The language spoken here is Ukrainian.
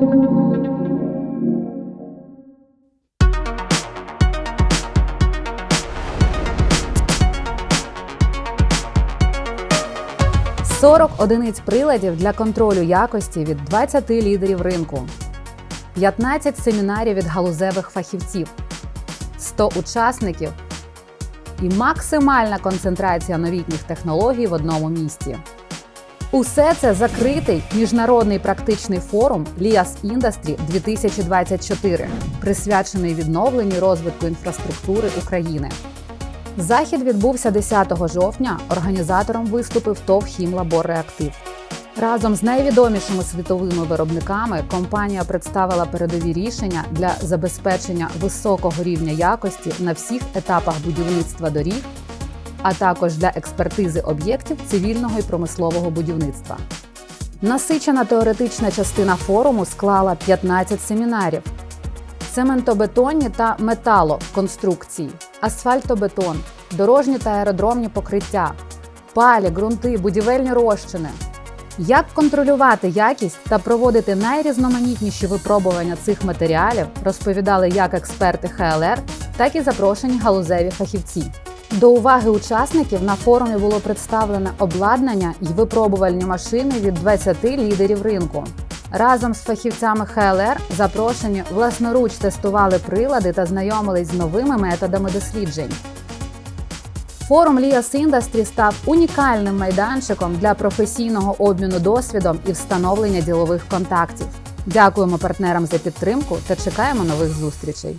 – 40 одиниць приладів для контролю якості від 20 лідерів ринку, 15 семінарів від галузевих фахівців, 100 учасників. І максимальна концентрація новітніх технологій в одному місті. Усе це закритий міжнародний практичний форум LIAS Industry 2024, присвячений відновленню розвитку інфраструктури України. Захід відбувся 10 жовтня. Організатором виступив ТОВ «Хімлабор Реактив». Разом з найвідомішими світовими виробниками компанія представила передові рішення для забезпечення високого рівня якості на всіх етапах будівництва доріг, а також для експертизи об'єктів цивільного і промислового будівництва. Насичена теоретична частина форуму склала 15 семінарів, цементобетонні та металоконструкції, асфальтобетон, дорожні та аеродромні покриття, палі, ґрунти, будівельні розчини. Як контролювати якість та проводити найрізноманітніші випробування цих матеріалів, розповідали як експерти ХЛР, так і запрошені галузеві фахівці. До уваги учасників на форумі було представлене обладнання і випробувальні машини від 20 лідерів ринку. Разом з фахівцями ХЛР запрошені власноруч тестували прилади та знайомились з новими методами досліджень. Форум Ліас Індастрі став унікальним майданчиком для професійного обміну досвідом і встановлення ділових контактів. Дякуємо партнерам за підтримку та чекаємо нових зустрічей.